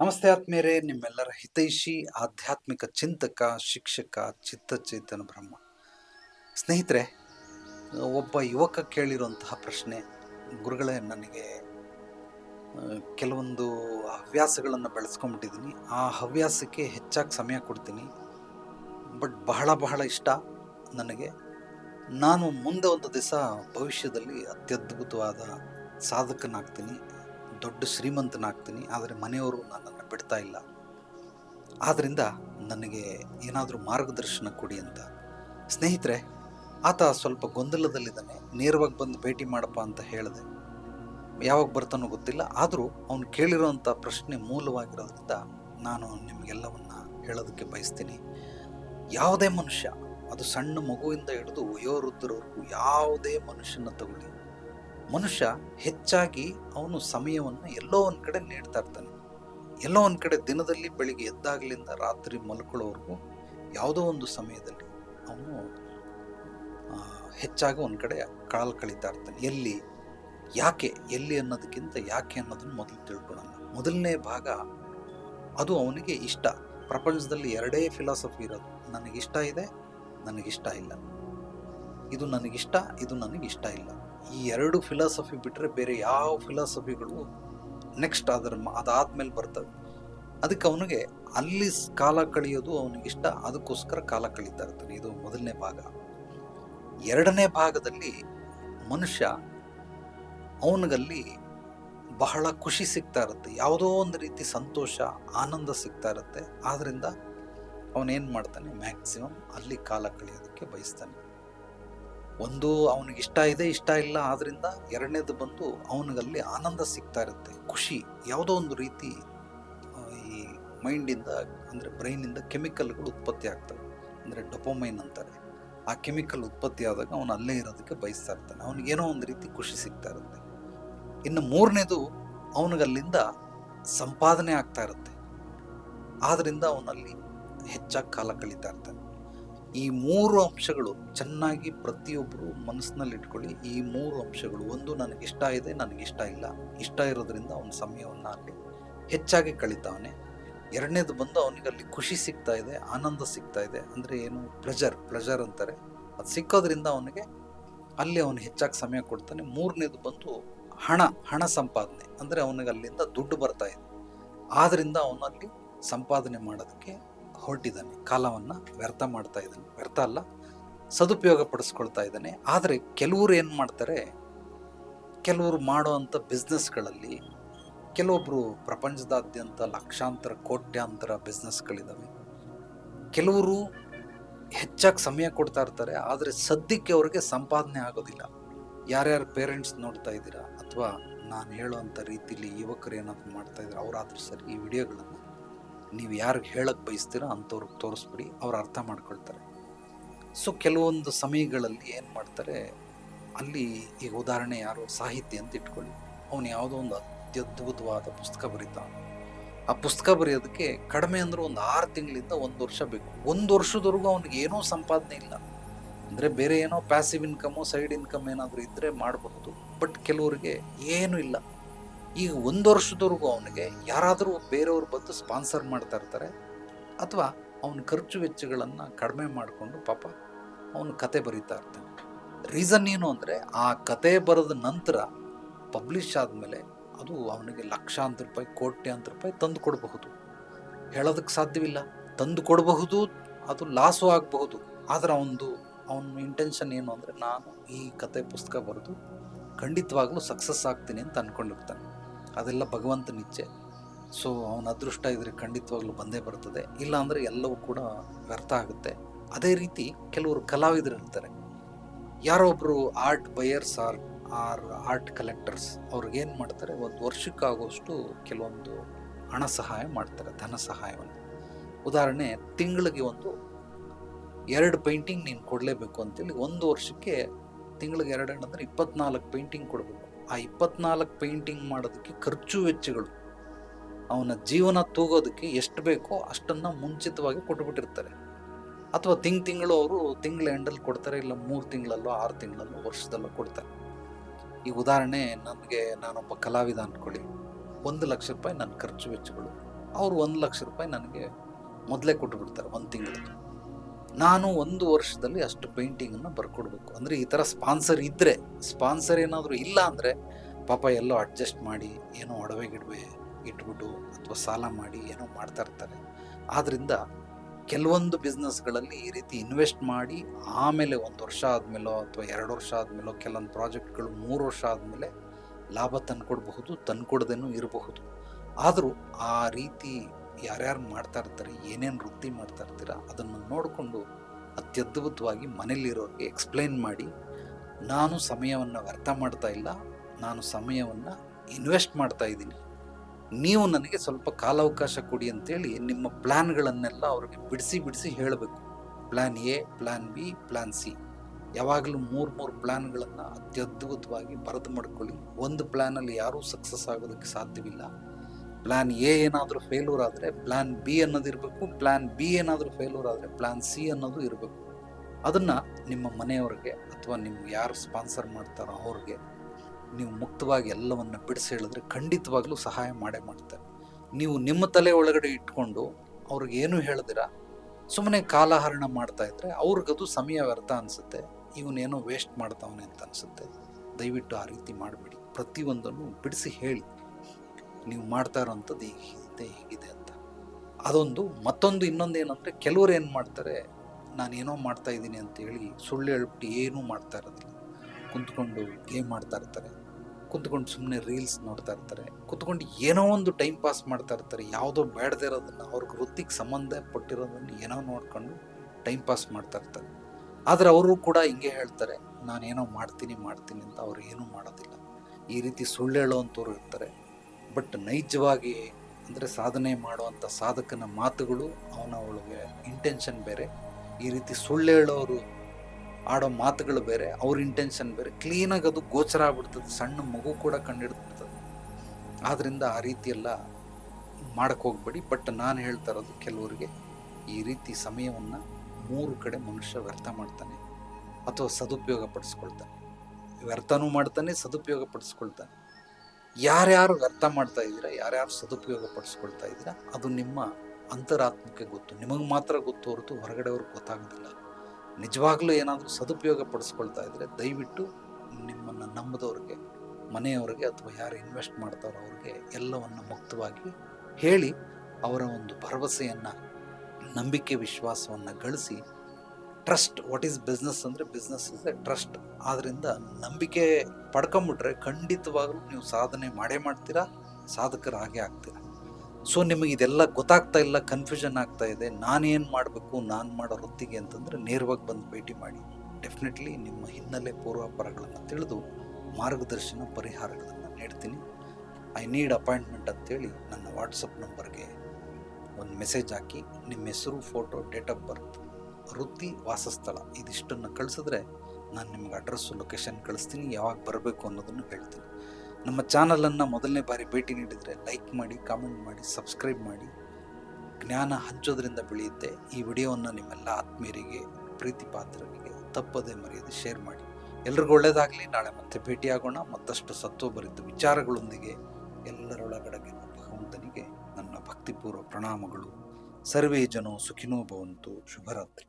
ನಮಸ್ತೆ ಆತ್ಮೀಯರೇ, ನಿಮ್ಮೆಲ್ಲರ ಹಿತೈಷಿ, ಆಧ್ಯಾತ್ಮಿಕ ಚಿಂತಕ, ಶಿಕ್ಷಕ, ಚಿತ್ತಚೇತನ ಬ್ರಹ್ಮ. ಸ್ನೇಹಿತರೆ, ಒಬ್ಬ ಯುವಕ ಕೇಳಿರುವಂತಹ ಪ್ರಶ್ನೆ, ಗುರುಗಳೇ, ನನಗೆ ಕೆಲವೊಂದು ಹವ್ಯಾಸಗಳನ್ನು ಬೆಳೆಸ್ಕೊಂಡ್ಬಿಟ್ಟಿದ್ದೀನಿ ಆ ಹವ್ಯಾಸಕ್ಕೆ ಹೆಚ್ಚಾಗಿ ಸಮಯ ಕೊಡ್ತೀನಿ. ಬಟ್ ಬಹಳ ಬಹಳ ಇಷ್ಟ ನನಗೆ. ನಾನು ಮುಂದೆ ಒಂದು ದಿವಸ ಭವಿಷ್ಯದಲ್ಲಿ ಅತ್ಯದ್ಭುತವಾದ ಸಾಧಕನಾಗ್ತೀನಿ. ದೊಡ್ಡ ಶ್ರೀಮಂತನಾಗ್ತೀನಿ, ಆದರೆ ಮನೆಯವರು ನನ್ನನ್ನು ಬಿಡ್ತಾ ಇಲ್ಲ. ಆದ್ದರಿಂದ ನನಗೆ ಏನಾದರೂ ಮಾರ್ಗದರ್ಶನ ಕೊಡಿ ಅಂತ. ಸ್ನೇಹಿತರೆ, ಆತ ಸ್ವಲ್ಪ ಗೊಂದಲದಲ್ಲಿದ್ದಾನೆ. ನೇರವಾಗಿ ಬಂದು ಭೇಟಿ ಮಾಡಪ್ಪ ಅಂತ ಹೇಳಿದೆ. ಯಾವಾಗ ಬರ್ತಾನೋ ಗೊತ್ತಿಲ್ಲ, ಆದರೂ ಅವನು ಕೇಳಿರೋಂಥ ಪ್ರಶ್ನೆ ಮೂಲವಾಗಿರೋದ್ರಿಂದ ನಾನು ನಿಮಗೆಲ್ಲವನ್ನ ಹೇಳೋದಕ್ಕೆ ಬಯಸ್ತೀನಿ. ಯಾವುದೇ ಮನುಷ್ಯ, ಅದು ಸಣ್ಣ ಮಗುವಿಂದ ಹಿಡಿದು ವಯೋವೃದ್ಧರವರೆಗೂ ಯಾವುದೇ ಮನುಷ್ಯನ ತಗೊಳ್ಳಿ. ಮನುಷ್ಯ ಹೆಚ್ಚಾಗಿ ಅವನು ಸಮಯವನ್ನು ಎಲ್ಲೋ ಒಂದು ಕಡೆ ನೀಡ್ತಾ ಇರ್ತಾನೆ. ಎಲ್ಲೋ ಒಂದು ಕಡೆ ದಿನದಲ್ಲಿ ಬೆಳಿಗ್ಗೆ ಎದ್ದಾಗಲಿಂದ ರಾತ್ರಿ ಮಲ್ಕೊಳ್ಳೋವರೆಗೂ ಯಾವುದೋ ಒಂದು ಸಮಯದಲ್ಲಿ ಅವನು ಹೆಚ್ಚಾಗಿ ಒಂದು ಕಡೆ ಕಾಲ ಕಳೀತಾ ಇರ್ತಾನೆ. ಎಲ್ಲಿ, ಯಾಕೆ, ಎಲ್ಲಿ ಅನ್ನೋದಕ್ಕಿಂತ ಯಾಕೆ ಅನ್ನೋದನ್ನು ಮೊದಲು ತಿಳ್ಕೊಳಲ್ಲ ಮೊದಲನೇ ಭಾಗ, ಅದು ಅವನಿಗೆ ಇಷ್ಟ. ಪ್ರಪಂಚದಲ್ಲಿ ಎರಡೇ ಫಿಲಾಸಫಿ ಇರೋದು. ನನಗಿಷ್ಟ ಇದೆ, ನನಗಿಷ್ಟ ಇಲ್ಲ. ಇದು ನನಗಿಷ್ಟ ಇದು ನನಗಿಷ್ಟ ಇಲ್ಲ. ಈ ಎರಡು ಫಿಲಾಸಫಿ ಬಿಟ್ಟರೆ ಬೇರೆ ಯಾವ ಫಿಲಾಸಫಿಗಳು ನೆಕ್ಸ್ಟ್ ಅದರ ಅದಾದ್ಮೇಲೆ ಬರ್ತವೆ. ಅದಕ್ಕೆ ಅವನಿಗೆ ಅಲ್ಲಿ ಕಾಲ ಕಳೆಯೋದು ಅವನಿಗಿಷ್ಟ ಅದಕ್ಕೋಸ್ಕರ ಕಾಲ ಕಳೀತಾ ಇರ್ತಾನೆ. ಇದು ಮೊದಲನೇ ಭಾಗ. ಎರಡನೇ ಭಾಗದಲ್ಲಿ ಮನುಷ್ಯ ಅವನಿಗಲ್ಲಿ ಬಹಳ ಖುಷಿ ಸಿಗ್ತಾ ಇರುತ್ತೆ. ಯಾವುದೋ ಒಂದು ರೀತಿ ಸಂತೋಷ, ಆನಂದ ಸಿಗ್ತಾ ಇರುತ್ತೆ. ಆದ್ದರಿಂದ ಅವನೇನು ಮಾಡ್ತಾನೆ? ಮ್ಯಾಕ್ಸಿಮಮ್ ಅಲ್ಲಿ ಕಾಲ ಕಳೆಯೋದಕ್ಕೆ ಬಯಸ್ತಾನೆ. ಒಂದು ಅವನಿಗೆ ಇಷ್ಟ ಇದೆ, ಇಷ್ಟ ಇಲ್ಲ, ಆದ್ರಿಂದ ಎರಡನೇದು ಬಂದು ಅವನಿಗಲ್ಲಿ ಆನಂದ ಸಿಗ್ತಾ ಇರುತ್ತೆ, ಖುಷಿ. ಯಾವುದೋ ಒಂದು ರೀತಿ ಈ ಮೈಂಡಿಂದ ಅಂದರೆ ಬ್ರೈನಿಂದ ಕೆಮಿಕಲ್ಗಳು ಉತ್ಪತ್ತಿ ಆಗ್ತವೆ. ಅಂದರೆ ಡೊಪೊಮೈನ್ ಅಂತಾರೆ. ಆ ಕೆಮಿಕಲ್ ಉತ್ಪತ್ತಿ ಆದಾಗ ಅವನು ಅಲ್ಲೇ ಇರೋದಕ್ಕೆ ಬಯಸ್ತಾ ಇರ್ತಾನೆ. ಏನೋ ಒಂದು ರೀತಿ ಖುಷಿ ಸಿಗ್ತಾ ಇರುತ್ತೆ. ಇನ್ನು ಮೂರನೇದು ಅವನಿಗಲ್ಲಿಂದ ಸಂಪಾದನೆ ಆಗ್ತಾ ಇರುತ್ತೆ. ಆದ್ದರಿಂದ ಅವನಲ್ಲಿ ಹೆಚ್ಚಾಗಿ ಕಾಲ ಕಳೀತಾ ಇರ್ತಾನೆ. ಈ ಮೂರು ಅಂಶಗಳು ಚೆನ್ನಾಗಿ ಪ್ರತಿಯೊಬ್ಬರು ಮನಸ್ಸಿನಲ್ಲಿ ಇಟ್ಕೊಳ್ಳಿ ಈ ಮೂರು ಅಂಶಗಳು ಒಂದು ನನಗೆ ಇಷ್ಟ ಇದೆ ನನಗೆ ಇಷ್ಟ ಇಲ್ಲ. ಇಷ್ಟ ಇರೋದ್ರಿಂದ ಅವನ ಸಮಯವನ್ನು ಅಲ್ಲಿ ಹೆಚ್ಚಾಗಿ ಕಳೀತಾವನೆ. ಎರಡನೇದು ಬಂದು ಅವನಿಗೆ ಅಲ್ಲಿ ಖುಷಿ ಸಿಗ್ತಾ ಇದೆ, ಆನಂದ ಸಿಗ್ತಾ ಇದೆ. ಅಂದರೆ ಏನು? ಪ್ಲೆಜರ್ ಪ್ಲೆಜರ್ ಅಂತಾರೆ. ಅದು ಸಿಕ್ಕೋದ್ರಿಂದ ಅವನಿಗೆ ಅಲ್ಲಿ ಅವನು ಹೆಚ್ಚಾಗಿ ಸಮಯ ಕೊಡ್ತಾನೆ. ಮೂರನೇದು ಬಂದು ಹಣ ಹಣ ಸಂಪಾದನೆ. ಅಂದರೆ ಅವನಿಗೆ ಅಲ್ಲಿಂದ ದುಡ್ಡು ಬರ್ತಾ ಇದೆ. ಆದ್ದರಿಂದ ಅವನಲ್ಲಿ ಸಂಪಾದನೆ ಮಾಡೋದಕ್ಕೆ ಹೊರಟಿದ್ದಾನೆ, ಕಾಲವನ್ನು ವ್ಯರ್ಥ ಮಾಡ್ತಾ ಇದ್ದಾನೆ. ವ್ಯರ್ಥ ಅಲ್ಲ, ಸದುಪಯೋಗ ಪಡಿಸ್ಕೊಳ್ತಾ ಇದ್ದಾನೆ. ಆದರೆ ಕೆಲವರು ಏನು ಮಾಡ್ತಾರೆ, ಕೆಲವರು ಮಾಡುವಂಥ ಬಿಸ್ನೆಸ್ಗಳಲ್ಲಿ ಕೆಲವೊಬ್ಬರು ಪ್ರಪಂಚದಾದ್ಯಂತ ಲಕ್ಷಾಂತರ, ಕೋಟ್ಯಾಂತರ ಬಿಸ್ನೆಸ್ಗಳಿದ್ದಾವೆ ಕೆಲವರು ಹೆಚ್ಚಾಗಿ ಸಮಯ ಕೊಡ್ತಾ ಇರ್ತಾರೆ, ಆದರೆ ಸದ್ಯಕ್ಕೆ ಅವರಿಗೆ ಸಂಪಾದನೆ ಆಗೋದಿಲ್ಲ. ಯಾರ್ಯಾರ ಪೇರೆಂಟ್ಸ್ ನೋಡ್ತಾ ಇದ್ದೀರಾ? ಅಥವಾ ನಾನು ಹೇಳುವಂಥ ರೀತಿಯಲ್ಲಿ ಯುವಕರು ಏನಾದರೂ ಮಾಡ್ತಾ ಇದ್ದಾರೆ ಅವರಾದರೂ ಸರಿ ಈ ವಿಡಿಯೋಗಳನ್ನು ನೀವು ಯಾರಿಗೆ ಹೇಳಕ್ಕೆ ಬಯಸ್ತೀರೋ ಅಂಥವ್ರಿಗೆ ತೋರಿಸ್ಬಿಡಿ, ಅವ್ರು ಅರ್ಥ ಮಾಡ್ಕೊಳ್ತಾರೆ. ಸೊ ಕೆಲವೊಂದು ಸಮಯಗಳಲ್ಲಿ ಏನು ಮಾಡ್ತಾರೆ, ಅಲ್ಲಿ ಈಗ ಉದಾಹರಣೆ ಯಾರು? ಸಾಹಿತ್ಯ ಅಂತ ಇಟ್ಕೊಳ್ಳಿ. ಅವನು ಯಾವುದೋ ಒಂದು ಅತ್ಯದ್ಭುತವಾದ ಪುಸ್ತಕ ಬರೀತಾನೆ. ಆ ಪುಸ್ತಕ ಬರೆಯೋದಕ್ಕೆ ಕಡಿಮೆ ಅಂದ್ರೆ ಒಂದು ಆರು ತಿಂಗಳಿಂದ ಒಂದು ವರ್ಷ ಬೇಕು. ಒಂದು ವರ್ಷದವರೆಗೂ ಅವನಿಗೆ ಏನೂ ಸಂಪಾದನೆ ಇಲ್ಲ. ಅಂದರೆ ಬೇರೆ ಏನೋ ಪ್ಯಾಸಿವ್ ಇನ್ಕಮು ಸೈಡ್ ಇನ್ಕಮ್ ಏನಾದರೂ ಇದ್ದರೆ ಮಾಡಬಹುದು. ಬಟ್ ಕೆಲವರಿಗೆ ಏನೂ ಇಲ್ಲ. ಈಗ ಒಂದು ವರ್ಷದವರೆಗೂ ಅವನಿಗೆ ಯಾರಾದರೂ ಬೇರೆಯವರು ಬಂದು ಸ್ಪಾನ್ಸರ್ ಮಾಡ್ತಾ ಇರ್ತಾರೆ ಅಥವಾ ಅವನ ಖರ್ಚು ವೆಚ್ಚಗಳನ್ನು ಕಡಿಮೆ ಮಾಡಿಕೊಂಡು ಪಾಪ ಅವನು ಕತೆ ಬರೀತಾ ಇರ್ತಾನೆ. ರೀಸನ್ ಏನು ಅಂದರೆ ಆ ಕತೆ ಬರೆದ ನಂತರ ಪಬ್ಲಿಷ್ ಆದಮೇಲೆ ಅದು ಅವನಿಗೆ ಲಕ್ಷಾಂತರ ರೂಪಾಯಿ, ಕೋಟ್ಯಾಂತರ ರೂಪಾಯಿ ತಂದು ಕೊಡಬಹುದು. ಹೇಳೋದಕ್ಕೆ ಸಾಧ್ಯವಿಲ್ಲ. ತಂದು ಕೊಡಬಹುದು, ಅದು ಲಾಸು ಆಗಬಹುದು. ಆದರೆ ಅವನದು, ಅವನ ಇಂಟೆನ್ಷನ್ ಏನು ಅಂದರೆ ನಾನು ಈ ಕತೆ ಪುಸ್ತಕ ಬರೆದು ಖಂಡಿತವಾಗ್ಲೂ ಸಕ್ಸಸ್ ಆಗ್ತೀನಿ ಅಂತ ಅಂದ್ಕೊಂಡಿರ್ತಾನೆ ಅದೆಲ್ಲ ಭಗವಂತನ ಇಚ್ಛೆ ಸೊ ಅವನ ಅದೃಷ್ಟ ಇದ್ರೆ ಖಂಡಿತವಾಗ್ಲೂ ಬಂದೇ ಬರ್ತದೆ. ಇಲ್ಲ ಅಂದರೆ ಎಲ್ಲವೂ ಕೂಡ ವ್ಯರ್ಥ ಆಗುತ್ತೆ. ಅದೇ ರೀತಿ ಕೆಲವರು ಕಲಾವಿದರು ಇರ್ತಾರೆ ಯಾರೋ ಒಬ್ಬರು art buyers R R art collectors ಅವ್ರಿಗೆ ಏನು ಮಾಡ್ತಾರೆ? ಒಂದು ವರ್ಷಕ್ಕಾಗುವಷ್ಟು ಕೆಲವೊಂದು ಹಣ ಸಹಾಯ ಮಾಡ್ತಾರೆ, ಧನ ಸಹಾಯವನ್ನು. ಉದಾಹರಣೆ, ತಿಂಗಳಿಗೆ ಒಂದು ಎರಡು ಪೇಂಟಿಂಗ್ ನೀನು ಕೊಡಲೇಬೇಕು ಅಂತೇಳಿ ಒಂದು ವರ್ಷಕ್ಕೆ ತಿಂಗಳಿಗೆ ಎರಡು ಅಂದರೆ ಇಪ್ಪತ್ನಾಲ್ಕು ಪೇಂಟಿಂಗ್ ಕೊಡಬೇಕು. ಆ ಇಪ್ಪತ್ನಾಲ್ಕು ಪೇಂಟಿಂಗ್ ಮಾಡೋದಕ್ಕೆ ಖರ್ಚು ವೆಚ್ಚಗಳು. ಅವನ ಜೀವನ ತೂಗೋದಕ್ಕೆ ಎಷ್ಟು ಬೇಕೋ ಅಷ್ಟನ್ನು ಮುಂಚಿತವಾಗಿ ಕೊಟ್ಬಿಟ್ಟಿರ್ತಾರೆ. ಅಥವಾ ತಿಂಗ್ ತಿಂಗಳು ಅವರು ತಿಂಗಳ ಎಂಡಲ್ಲಿ ಕೊಡ್ತಾರೆ, ಇಲ್ಲ ಮೂರು ತಿಂಗಳಲ್ಲೋ ಆರು ತಿಂಗಳಲ್ಲೋ ವರ್ಷದಲ್ಲೋ ಕೊಡ್ತಾರೆ. ಈ ಉದಾಹರಣೆ ನನಗೆ ನಾನೊಬ್ಬ ಕಲಾವಿದ ಅಂದ್ಕೊಳ್ಳಿ ಒಂದು ಲಕ್ಷ ರೂಪಾಯಿ ನನ್ನ ಖರ್ಚು ವೆಚ್ಚಗಳು. ಅವರು ಒಂದು ಲಕ್ಷ ರೂಪಾಯಿ ನನಗೆ ಮೊದಲೇ ಕೊಟ್ಟುಬಿಡ್ತಾರೆ ಒಂದು ತಿಂಗಳದ್ದು ನಾನು ಒಂದು ವರ್ಷದಲ್ಲಿ ಅಷ್ಟು ಪೇಂಟಿಂಗನ್ನು ಬರ್ಕೊಡ್ಬೇಕು. ಅಂದರೆ ಈ ಥರ ಸ್ಪಾನ್ಸರ್ ಇದ್ದರೆ ಸ್ಪಾನ್ಸರ್ ಏನಾದರೂ ಇಲ್ಲ ಅಂದರೆ ಪಾಪ ಎಲ್ಲೋ ಅಡ್ಜಸ್ಟ್ ಮಾಡಿ, ಏನೋ ಒಡವೆ ಗಿಡವೆ ಇಟ್ಬಿಟ್ಟು ಅಥವಾ ಸಾಲ ಮಾಡಿ ಏನೋ ಮಾಡ್ತಾ ಇರ್ತಾರೆ. ಆದ್ದರಿಂದ ಕೆಲವೊಂದು ಬಿಸ್ನೆಸ್ಗಳಲ್ಲಿ ಈ ರೀತಿ ಇನ್ವೆಸ್ಟ್ ಮಾಡಿ, ಆಮೇಲೆ ಒಂದು ವರ್ಷ ಆದಮೇಲೋ ಅಥವಾ ಎರಡು ವರ್ಷ ಆದಮೇಲೋ ಕೆಲವೊಂದು ಪ್ರಾಜೆಕ್ಟ್ಗಳು ಮೂರು ವರ್ಷ ಆದಮೇಲೆ ಲಾಭ ತಂದ್ಕೊಡ್ಬಹುದು, ತಂದುಕೊಡ್ದೇನೂ ಇರಬಹುದು. ಆದರೂ ಆ ರೀತಿ ಯಾರ್ಯಾರು ಮಾಡ್ತಾ ಇರ್ತಾರೆ, ಏನೇನು ವೃತ್ತಿ ಮಾಡ್ತಾ ಇರ್ತೀರ ಅದನ್ನು ನೋಡಿಕೊಂಡು ಅತ್ಯದ್ಭುತವಾಗಿ ಮನೇಲಿರೋರಿಗೆ ಎಕ್ಸ್ಪ್ಲೈನ್ ಮಾಡಿ, ನಾನು ಸಮಯವನ್ನು ವ್ಯರ್ಥ ಮಾಡ್ತಾ ಇಲ್ಲ, ನಾನು ಸಮಯವನ್ನು ಇನ್ವೆಸ್ಟ್ ಮಾಡ್ತಾ ಇದ್ದೀನಿ. ನೀವು ನನಗೆ ಸ್ವಲ್ಪ ಕಾಲಾವಕಾಶ ಕೊಡಿ ಅಂತೇಳಿ ನಿಮ್ಮ ಪ್ಲ್ಯಾನ್ಗಳನ್ನೆಲ್ಲ ಅವ್ರಿಗೆ ಬಿಡಿಸಿ ಬಿಡಿಸಿ ಹೇಳಬೇಕು. Plan A plan B plan C ಯಾವಾಗಲೂ ಮೂರು ಮೂರು ಪ್ಲ್ಯಾನ್ಗಳನ್ನು ಅತ್ಯದ್ಭುತವಾಗಿ ಬರೆದು ಮಾಡ್ಕೊಳ್ಳಿ. ಒಂದು ಪ್ಲ್ಯಾನಲ್ಲಿ ಯಾರೂ ಸಕ್ಸಸ್ ಆಗೋದಕ್ಕೆ ಸಾಧ್ಯವಿಲ್ಲ. ಪ್ಲ್ಯಾನ್ ಎ ಏನಾದರೂ ಫೇಲ್ಯೂರ್ ಆದರೆ ಪ್ಲ್ಯಾನ್ ಬಿ ಅನ್ನೋದು ಇರಬೇಕು ಪ್ಲ್ಯಾನ್ ಬಿ ಏನಾದರೂ ಫೇಲ್ಯೂರ್ ಆದರೆ ಪ್ಲ್ಯಾನ್ ಸಿ ಅನ್ನೋದು ಇರಬೇಕು. ಅದನ್ನು ನಿಮ್ಮ ಮನೆಯವ್ರಿಗೆ ಅಥವಾ ನಿಮ್ಗೆ ಯಾರು ಸ್ಪಾನ್ಸರ್ ಮಾಡ್ತಾರೋ ಅವ್ರಿಗೆ ನೀವು ಮುಕ್ತವಾಗಿ ಎಲ್ಲವನ್ನು ಬಿಡಿಸಿ ಹೇಳಿದ್ರೆ ಖಂಡಿತವಾಗ್ಲೂ ಸಹಾಯ ಮಾಡೇ ಮಾಡ್ತಾರೆ. ನೀವು ನಿಮ್ಮ ತಲೆ ಒಳಗಡೆ ಇಟ್ಕೊಂಡು ಅವ್ರಿಗೆ ಏನು ಹೇಳಿದಿರ? ಸುಮ್ಮನೆ ಕಾಲಹರಣ ಮಾಡ್ತಾ ಇದ್ರೆ ಅವ್ರಿಗದು ಸಮಯ ವ್ಯರ್ಥ ಅನಿಸುತ್ತೆ, ಇವನೇನೋ ವೇಸ್ಟ್ ಮಾಡ್ತಾವನೆ ಅಂತ ಅನಿಸುತ್ತೆ. ದಯವಿಟ್ಟು ಆ ರೀತಿ ಮಾಡಬೇಡಿ. ಪ್ರತಿಯೊಂದನ್ನು ಬಿಡಿಸಿ ಹೇಳಿ. ನೀವು ಮಾಡ್ತಾ ಇರೋವಂಥದ್ದು ಹೀಗಿದೆ ಹೀಗಿದೆ ಅಂತ. ಅದೊಂದು, ಮತ್ತೊಂದು ಇನ್ನೊಂದು ಏನಂದರೆ ಕೆಲವರು ಏನು ಮಾಡ್ತಾರೆ, ನಾನೇನೋ ಮಾಡ್ತಾ ಇದ್ದೀನಿ ಅಂತ ಹೇಳಿ ಸುಳ್ಳು ಹೇಳ್ಬಿಟ್ಟು ಏನೂ ಮಾಡ್ತಾ ಇರೋದಿಲ್ಲ. ಕುಂತ್ಕೊಂಡು ಗೇಮ್ ಮಾಡ್ತಾ ಇರ್ತಾರೆ, ಕುಂತ್ಕೊಂಡು ಸುಮ್ಮನೆ ರೀಲ್ಸ್ ನೋಡ್ತಾ ಇರ್ತಾರೆ, ಕುತ್ಕೊಂಡು ಏನೋ ಒಂದು ಟೈಮ್ ಪಾಸ್ ಮಾಡ್ತಾ ಇರ್ತಾರೆ, ಯಾವುದೋ ಬೇಡದೇ ಇರೋದನ್ನು ಅವ್ರಿಗೆ ವೃತ್ತಿಗೆ ಸಂಬಂಧಪಟ್ಟಿರೋದನ್ನು ಏನೋ ನೋಡ್ಕೊಂಡು ಟೈಮ್ ಪಾಸ್ ಮಾಡ್ತಾ ಇರ್ತಾರೆ. ಆದರೆ ಅವರು ಕೂಡ ಹಿಂಗೆ ಹೇಳ್ತಾರೆ, ನಾನೇನೋ ಮಾಡ್ತೀನಿ ಮಾಡ್ತೀನಿ ಅಂತ ಅವ್ರು ಏನೂ ಮಾಡೋದಿಲ್ಲ. ಈ ರೀತಿ ಸುಳ್ಳು ಹೇಳೋವಂಥವ್ರು ಇರ್ತಾರೆ. ಬಟ್ ನೈಜವಾಗಿ ಅಂದರೆ ಸಾಧನೆ ಮಾಡುವಂಥ ಸಾಧಕನ ಮಾತುಗಳು ಅವನ ಒಳಗೆ ಇಂಟೆನ್ಷನ್ ಬೇರೆ. ಈ ರೀತಿ ಸುಳ್ಳು ಹೇಳೋರು ಆಡೋ ಮಾತುಗಳು ಬೇರೆ, ಅವ್ರ ಇಂಟೆನ್ಷನ್ ಬೇರೆ. ಕ್ಲೀನಾಗಿ ಅದು ಗೋಚರ ಆಗ್ಬಿಡ್ತದೆ, ಸಣ್ಣ ಮಗು ಕೂಡ ಕಂಡಿಡ್ತದೆ ಆದ್ದರಿಂದ ಆ ರೀತಿ ಎಲ್ಲ ಮಾಡಕ್ಕೆ ಹೋಗ್ಬೇಡಿ. ಬಟ್ ನಾನು ಹೇಳ್ತಾ ಇರೋದು ಕೆಲವರಿಗೆ ಈ ರೀತಿ ಸಮಯವನ್ನು ಮೂರು ಕಡೆ ಮನುಷ್ಯ ವ್ಯರ್ಥ ಮಾಡ್ತಾನೆ, ಅಥವಾ ಸದುಪಯೋಗ ಪಡಿಸ್ಕೊಳ್ತಾನೆ. ವ್ಯರ್ಥನೂ ಮಾಡ್ತಾನೆ, ಸದುಪಯೋಗ ಪಡಿಸ್ಕೊಳ್ತಾನೆ. ಯಾರ್ಯಾರು ವ್ಯರ್ಥ ಮಾಡ್ತಾ ಇದ್ದೀರಾ, ಯಾರ್ಯಾರು ಸದುಪಯೋಗ ಪಡಿಸ್ಕೊಳ್ತಾ ಇದ್ದೀರಾ, ಅದು ನಿಮ್ಮ ಅಂತರಾತ್ಮಕ್ಕೆ ಗೊತ್ತು. ನಿಮಗೆ ಮಾತ್ರ ಗೊತ್ತು ಹೊರತು ಹೊರಗಡೆಯವ್ರಿಗೆ ಗೊತ್ತಾಗೋದಿಲ್ಲ. ನಿಜವಾಗ್ಲೂ ಏನಾದರೂ ಸದುಪಯೋಗ ಪಡಿಸ್ಕೊಳ್ತಾ ಇದ್ದರೆ ದಯವಿಟ್ಟು ನಿಮ್ಮನ್ನು ನಂಬದವ್ರಿಗೆ, ಮನೆಯವ್ರಿಗೆ ಅಥವಾ ಯಾರು ಇನ್ವೆಸ್ಟ್ ಮಾಡ್ತಾರೋ ಅವ್ರಿಗೆ ಎಲ್ಲವನ್ನು ಮುಕ್ತವಾಗಿ ಹೇಳಿ ಅವರ ಒಂದು ಭರವಸೆಯನ್ನು, ನಂಬಿಕೆ, ವಿಶ್ವಾಸವನ್ನು ಗಳಿಸಿ ಟ್ರಸ್ಟ್. ವಾಟ್ ಈಸ್ ಬಿಸ್ನೆಸ್ ಅಂದರೆ ಬಿಸ್ನೆಸ್ ಇಸ್ ಎ ಟ್ರಸ್ಟ್ ಆದ್ದರಿಂದ ನಂಬಿಕೆ ಪಡ್ಕೊಂಬಿಟ್ರೆ ಖಂಡಿತವಾಗ್ಲೂ ನೀವು ಸಾಧನೆ ಮಾಡೇ ಮಾಡ್ತೀರಾ, ಸಾಧಕರು ಹಾಗೆ ಆಗ್ತೀರಾ. ಸೊ ನಿಮಗೆ ಇದೆಲ್ಲ ಗೊತ್ತಾಗ್ತಾ ಇಲ್ಲ ಕನ್ಫ್ಯೂಷನ್ ಆಗ್ತಾ ಇದೆ, ನಾನೇನು ಮಾಡಬೇಕು, ನಾನು ಮಾಡೋ ವೃತ್ತಿಗೆ ಅಂತಂದರೆ ನೇರವಾಗಿ ಬಂದು ಭೇಟಿ ಮಾಡಿ. ಡೆಫಿನೆಟ್ಲಿ ನಿಮ್ಮ ಹಿನ್ನೆಲೆ ಪೂರ್ವಾಪರಗಳನ್ನು ತಿಳಿದು ಮಾರ್ಗದರ್ಶನ, ಪರಿಹಾರಗಳನ್ನು ನೀಡ್ತೀನಿ. ಐ ನೀಡ್ ಅಪಾಯಿಂಟ್ಮೆಂಟ್ ಅಂತೇಳಿ ನನ್ನ ವಾಟ್ಸಪ್ ನಂಬರ್ಗೆ ಒಂದು ಮೆಸೇಜ್ ಹಾಕಿ, ನಿಮ್ಮ ಹೆಸರು ಫೋಟೋ ಡೇಟ್ ಆಫ್ ಬರ್ತ್ ವೃತ್ತಿ ವಾಸಸ್ಥಳ. ಇದಿಷ್ಟನ್ನು ಕಳಿಸಿದ್ರೆ ನಾನು ನಿಮ್ಗೆ ಅಡ್ರೆಸ್ಸು ಲೊಕೇಶನ್ ಕಳಿಸ್ತೀನಿ, ಯಾವಾಗ ಬರಬೇಕು ಅನ್ನೋದನ್ನು ಹೇಳ್ತೀನಿ. ನಮ್ಮ ಚಾನಲನ್ನು ಮೊದಲನೇ ಬಾರಿ ಭೇಟಿ ನೀಡಿದರೆ ಲೈಕ್ ಮಾಡಿ ಕಾಮೆಂಟ್ ಮಾಡಿ ಸಬ್ಸ್ಕ್ರೈಬ್ ಮಾಡಿ. ಜ್ಞಾನ ಹಂಚೋದ್ರಿಂದ ಬೆಳೆಯುತ್ತೆ. ಈ ವಿಡಿಯೋವನ್ನು ನಿಮ್ಮೆಲ್ಲ ಆತ್ಮೀಯರಿಗೆ, ಪ್ರೀತಿಪಾತ್ರರಿಗೆ ತಪ್ಪದೆ ಮರೆಯದೆ ಶೇರ್ ಮಾಡಿ. ಎಲ್ರಿಗೂ ಒಳ್ಳೆಯದಾಗಲಿ ನಾಳೆ ಮತ್ತೆ ಭೇಟಿಯಾಗೋಣ. ಮತ್ತಷ್ಟು ಸತ್ವಭರಿತ ವಿಚಾರಗಳೊಂದಿಗೆ ಎಲ್ಲರೊಳಗಡೆಗೆ ಭಗವಂತನಿಗೆ ನನ್ನ ಭಕ್ತಿಪೂರ್ವ ಪ್ರಣಾಮಗಳು. ಸರ್ವೇ ಜನೋ ಸುಖಿನೋ ಭವಂತು. ಶುಭರಾತ್ರಿ.